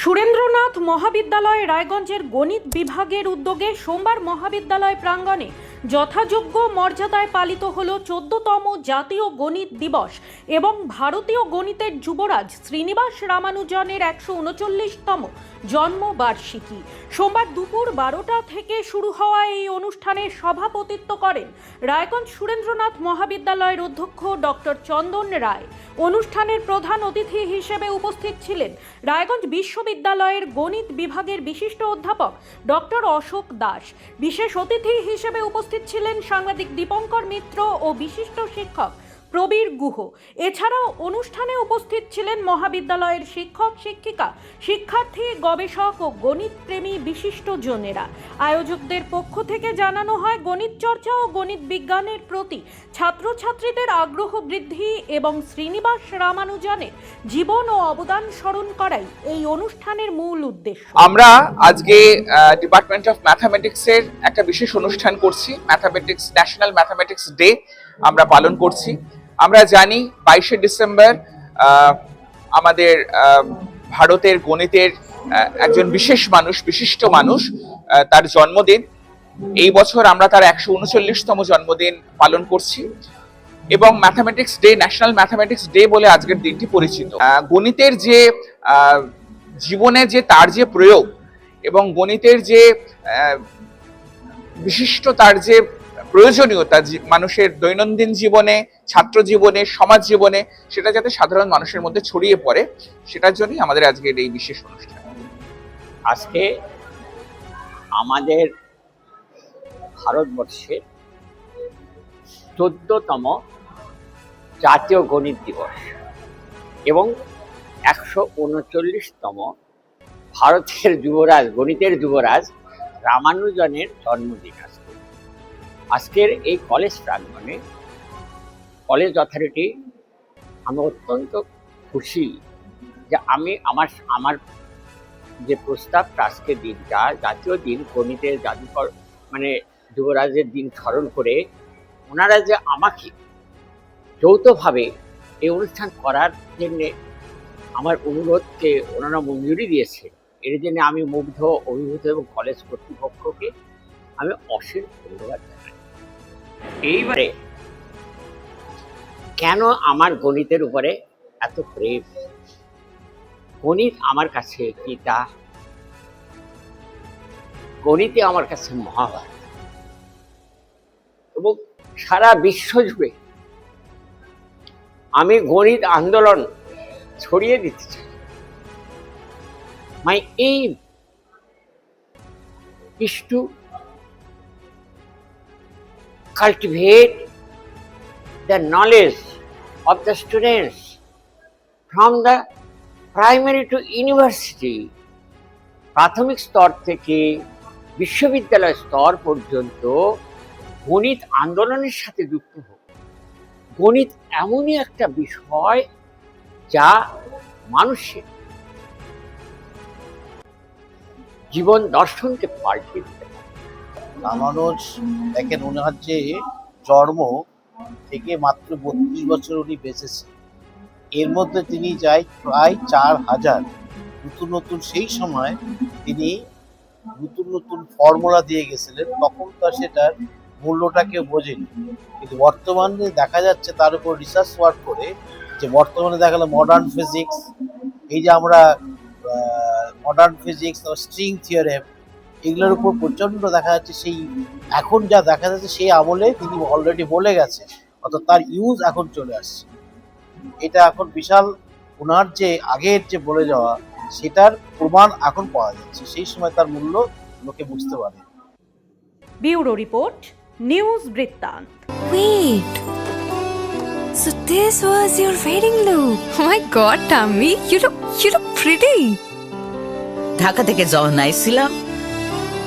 সুরেন্দ্রনাথ মহাবিদ্যালয় রায়গঞ্জের গণিত বিভাগের উদ্যোগে সোমবার মহাবিদ্যালয় প্রাঙ্গণে যথাযোগ্য মর্যাদায় পালিত হল চোদ্দতম জাতীয় গণিত দিবস এবং ভারতীয় গণিতের যুবরাজ শ্রীনিবাস রামানুজনের একশো উনচল্লিশতম জন্মবার্ষিকী। সোমবার দুপুর বারোটা থেকে শুরু হওয়া এই অনুষ্ঠানে সভাপতিত্ব করেন রায়গঞ্জ সুরেন্দ্রনাথ মহাবিদ্যালয়ের অধ্যক্ষ ডক্টর চন্দন রায়। অনুষ্ঠানের প্রধান অতিথি হিসেবে উপস্থিত ছিলেন রায়গঞ্জ বিশ্ববিদ্যালয়ের গণিত বিভাগের বিশিষ্ট অধ্যাপক ডক্টর অশোক দাস। বিশেষ অতিথি হিসেবে উপস্থিত ছিলেন সাংবাদিক দীপঙ্কর মিত্র ও বিশিষ্ট শিক্ষক প্রবীর গুহ। এছাড়াও অনুষ্ঠানে উপস্থিত ছিলেন মহাবিদ্যালয়ের শিক্ষক, শিক্ষিকা, শিক্ষার্থী, গবেষক ও গণিত প্রেমী বিশিষ্ট জনেরা। আয়োজকদের পক্ষ থেকে জানানো হয়, গণিত চর্চা ও গণিত বিজ্ঞানের প্রতি ছাত্রছাত্রীদের আগ্রহ বৃদ্ধি এবং শ্রীনিবাস রামানুজনের জীবন ও অবদান স্মরণ করাই এই অনুষ্ঠানের মূল উদ্দেশ্য। আমরা আজকে ডিপার্টমেন্ট অফ ম্যাথামেটিক্স এর একটা বিশেষ অনুষ্ঠান করছি ম্যাথামেটিক্স ন্যাশনাল ম্যাথামেটিক্স ডে আমরা পালন করছি। আমরা জানি বাইশে ডিসেম্বর আমাদের ভারতের গণিতের একজন বিশেষ মানুষ, বিশিষ্ট মানুষ তার জন্মদিন। এই বছর আমরা তার একশো উনচল্লিশতম জন্মদিন পালন করছি। এবং mathematics day national mathematics day বলে আজকের দিনটি পরিচিত। গণিতের যে জীবনে যে তার যে প্রয়োগ এবং গণিতের যে বিশিষ্ট তার যে প্রয়োজনীয়তা মানুষের দৈনন্দিন জীবনে, ছাত্র জীবনে, সমাজ জীবনে, সেটা যাতে সাধারণ মানুষের মধ্যে ছড়িয়ে পড়ে, সেটার জন্যই আমাদের আজকের এই বিশেষ অনুষ্ঠান। আজকে আমাদের ভারতবর্ষের চোদ্দতম জাতীয় গণিত দিবস এবং একশো উনচল্লিশতম ভারতের যুবরাজ, গণিতের যুবরাজ রামানুজনের জন্মদিন আজকে। আজকের এই কলেজ প্রাঙ্গণে কলেজ অথরিটি আমি অত্যন্ত খুশি যে আমি আমার আমার যে প্রস্তাবটা আজকের দিনটা, জাতীয় দিন গণিতের জাদুকর মানে যুবরাজের দিন স্মরণ করে ওনারা যে আমাকে যৌথভাবে এই অনুষ্ঠান করার জন্যে আমার অনুরোধকে ওনারা মঞ্জুরি দিয়েছে, এর জন্য আমি মুগ্ধ, অভিভূত এবং কলেজ কর্তৃপক্ষকে আমি অসীম ধন্যবাদ জানাই। এইবারে কেন আমার গণিতের উপরে এত প্রেম? গণিত আমার কাছে গীতা গণিতে আমার কাছে মহাভারত। এবং সারা বিশ্ব জুড়ে আমি গণিত আন্দোলন ছড়িয়ে দিতে চাই। My aim is cultivate the knowledge of the students from the primary to university প্রাথমিক স্তর থেকে বিশ্ববিদ্যালয় স্তর পর্যন্ত গণিত আন্দোলনের সাথে যুক্ত হোক। গণিত এমনই একটা বিষয় যা মানুষের জীবন দর্শনকে পাল্টে দিতে রামানুজ, দেখেন ওনার যে জন্ম থেকে মাত্র বত্রিশ বছর উনি বেঁচেছে এর মধ্যে তিনি যাই প্রায় চার হাজার। নতুন নতুন সেই সময় তিনি নতুন নতুন ফর্মুলা দিয়ে গেছিলেন, তখন তার সেটার মূল্যটা কেউ বোঝেনি। কিন্তু বর্তমানে দেখা যাচ্ছে তার উপর রিসার্চ ওয়ার্ক করে যে বর্তমানে দেখা গেলো মডার্ন ফিজিক্স এই যে আমরা মডার্ন ফিজিক্স স্ট্রিং থিওরেম এগুলোর উপর প্রচণ্ড দেখা যাচ্ছে সেই এখন যা দেখা যাচ্ছে সেই আমলে তিনি অলরেডি বলে গেছে অর্থাৎ তার ইউজ এখন চলে আসছে এটা এখন বিশাল ওনার যে আগের যে বলে যাওয়া সেটার প্রমাণ এখন পাওয়া যাচ্ছে সেই সময় তার মূল্য লোকে বুঝতে পারে ব্যুরো রিপোর্ট নিউজ বৃত্তান্ত Wait. So this was your wedding look. Oh my god, Tammy, you look you look pretty. Dhaka থেকে যখন আইছিলাম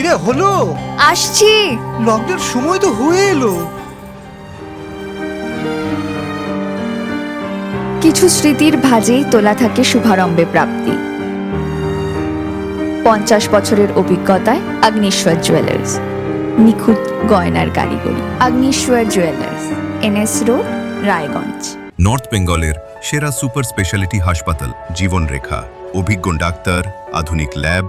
কিরে হলো? আসছি। লকডাউন সময় তো হয়ে এলো। কিছু স্মৃতির ভাজেই তোলা থাকে শুভারম্ভে প্রাপ্তি। পঞ্চাশ বছরের অভিজ্ঞতায় আগ্নেশ্বর জুয়েলার্স নিখুঁত গয়নার কারিগরি Agneshwar jewellers NS road Raiganj. North বেঙ্গলের সেরা সুপার স্পেশালিটি হাসপাতাল জীবনরেখা। অভিজ্ঞ ডাক্তার আধুনিক lab